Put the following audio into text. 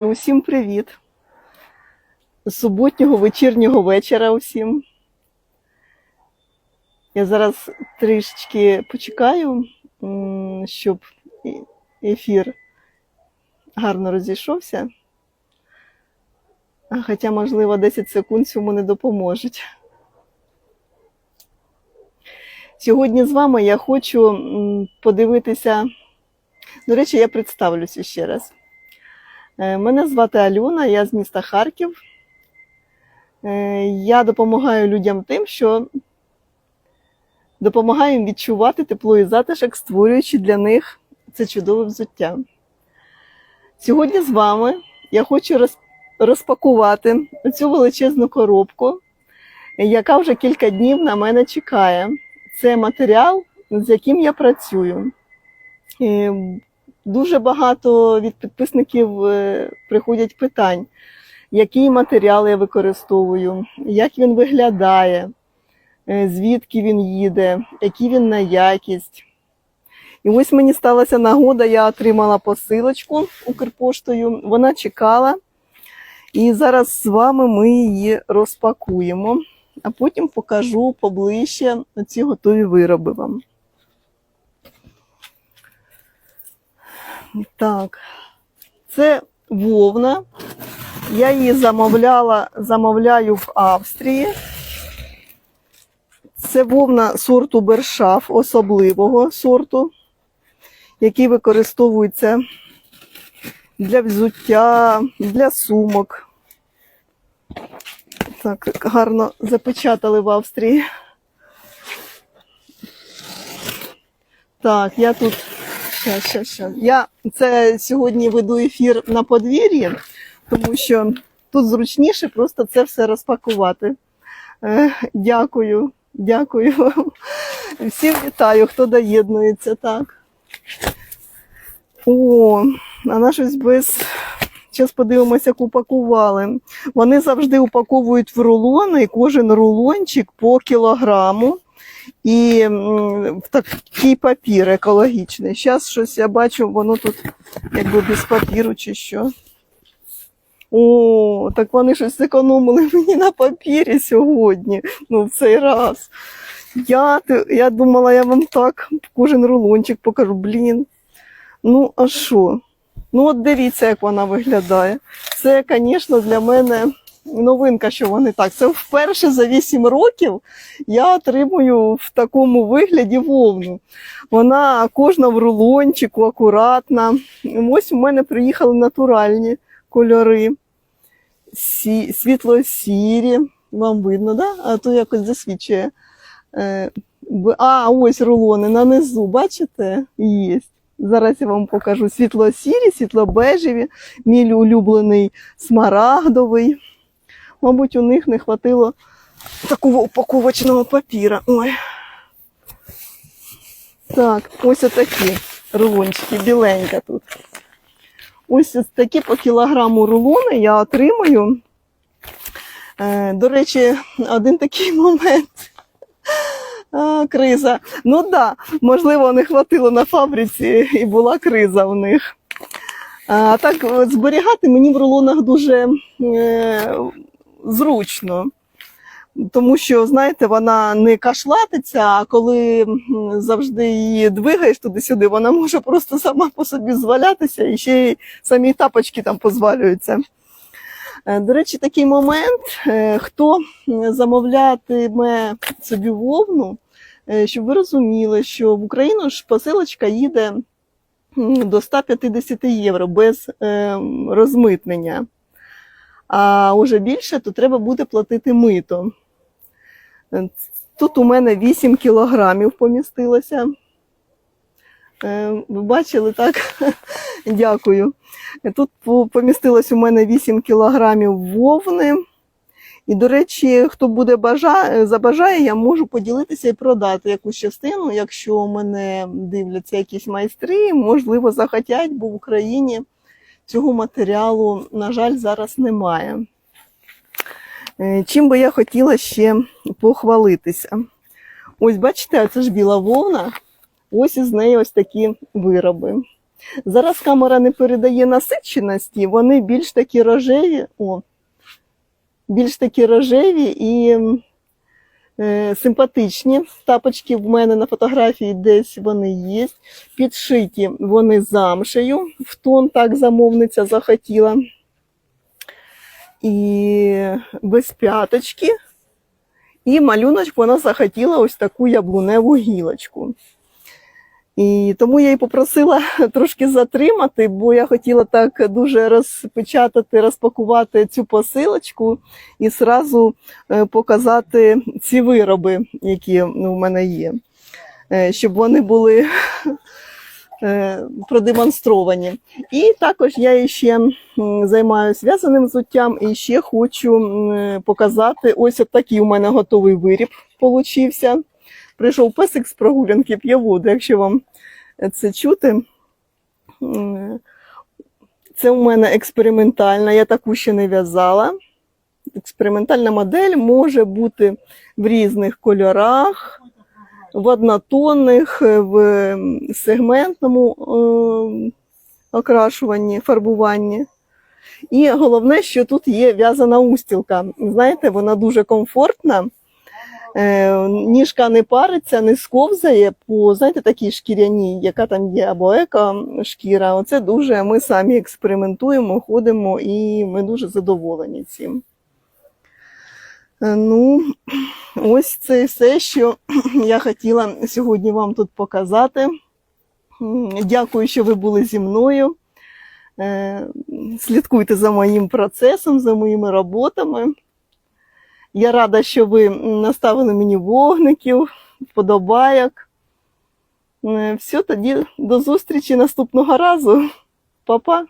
Усім привіт! Суботнього вечірнього вечора усім. Я зараз трішечки почекаю, щоб ефір гарно розійшовся. Хоча, можливо, 10 секунд цьому не допоможуть. Сьогодні з вами я хочу подивитися. До речі, я представлюся ще раз. Е, Мене звати Альона, я з міста Харків. Е, Я допомагаю людям тим, що допомагаю їм відчувати тепло і затишок, створюючи для них це чудове взуття. Сьогодні з вами я хочу розпакувати цю величезну коробку, яка вже кілька днів на мене чекає. Це матеріал, з яким я працюю. Дуже багато від підписників е, приходять питань, який матеріал я використовую, як він виглядає, е, звідки він їде, який він на якість. І ось мені сталася нагода, я отримала посилочку Укрпоштою, вона чекала. І зараз з вами ми її розпакуємо, а потім покажу поближче ці готові вироби вам. Так, це вовна. Я її замовляла, замовляю в Австрії. Це вовна сорту Бершаф, особливого сорту, який використовується для взуття, для сумок. Так, гарно запечатали в Австрії. Так, я тут Щас, щас, щас. Я це сьогодні веду ефір на подвір'ї, тому що тут зручніше просто це все розпакувати. Е, дякую, дякую. Всім вітаю, хто доєднується так. О, а на щось без. Зараз подивимося, як упакували. Вони завжди упаковують в рулони, кожен рулончик по кілограму і в такий папір екологічний. Зараз щось я бачу, воно тут якби без папіру чи що. О, так вони щось зекономили мені на папірі сьогодні, ну в цей раз. Я, я думала, я вам так кожен рулончик покажу. Блін. Ну, а що? Ну, от дивіться, як вона виглядає. Це, звісно, для мене новинка, що вони так. Це вперше за 8 років я отримую в такому вигляді вовну. Вона кожна в рулончику, акуратна. Ось у мене приїхали натуральні кольори. Сі, світло-сірі. Вам видно, да? А то якось засвічує. Е, А, ось рулони на низу, бачите? Є. Зараз я вам покажу світло-сірі, світло-бежеві, мій улюблений смарагдовий. Мабуть, у них не хватило такого упаковочного папіра. Ой. Так, ось отакі рулончики, біленька тут. Ось такі по кілограму рулони я отримую. Е, до речі, один такий момент. А, криза. Ну так, да, можливо, не хватило на фабриці і була криза у них. А так зберігати мені в рулонах дуже е, зручно. Тому що, знаєте, вона не кашлатиться, а коли завжди її двигаєш туди-сюди, вона може просто сама по собі звалятися і ще й самі тапочки там позвалюються. Е, До речі, такий момент, е, хто замовлятиме собі вовну, е, щоб ви розуміли, що в Україну ж посилочка їде до 150 євро без е, розмитнення. А вже більше, то треба буде платити мито. Тут у мене 8 кілограмів помістилося. Е, Ви бачили, так? Дякую. Тут помістилось у мене 8 кілограмів вовни. І, до речі, хто буде бажа... забажає, я можу поділитися і продати якусь частину, якщо мене дивляться якісь майстри, можливо, захотять, бо в Україні цього матеріалу, на жаль, зараз немає. Е, Чим би я хотіла ще похвалитися? Ось бачите, це ж біла вовна. Ось із неї ось такі вироби. Зараз камера не передає насиченості, вони більш такі рожеві, о, більш такі рожеві і симпатичні. Тапочки в мене на фотографії десь вони є. Підшиті вони замшею, в тон так замовниця захотіла. І без п'яточки. І малюночку вона захотіла ось таку яблуневу гілочку. І тому я її попросила трошки затримати, бо я хотіла так дуже розпечатати, розпакувати цю посилочку і зразу е, показати ці вироби, які ну, в мене є, Е, щоб вони були е, продемонстровані. І також я ще займаюся в'язаним взуттям і ще хочу показати ось от такий у мене готовий виріб получився. Прийшов песик з прогулянки, п'є воду, якщо вам це чути. Це у мене експериментальна, я таку ще не в'язала. Експериментальна модель може бути в різних кольорах, в однотонних, в сегментному е, окрашуванні, фарбуванні. І головне, що тут є в'язана устілка. Знаєте, вона дуже комфортна. Е, ніжка не париться, не сковзає по знаєте, такій шкіряній, яка там є, або еко шкіра. Оце дуже ми самі експериментуємо, ходимо і ми дуже задоволені цим. Е, Ну, ось це все, що я хотіла сьогодні вам тут показати. Дякую, що ви були зі мною. Е, Слідкуйте за моїм процесом, за моїми роботами. Я рада, що ви наставили мені вогників, вподобайок. Е, Все, тоді до зустрічі наступного разу. Па-па!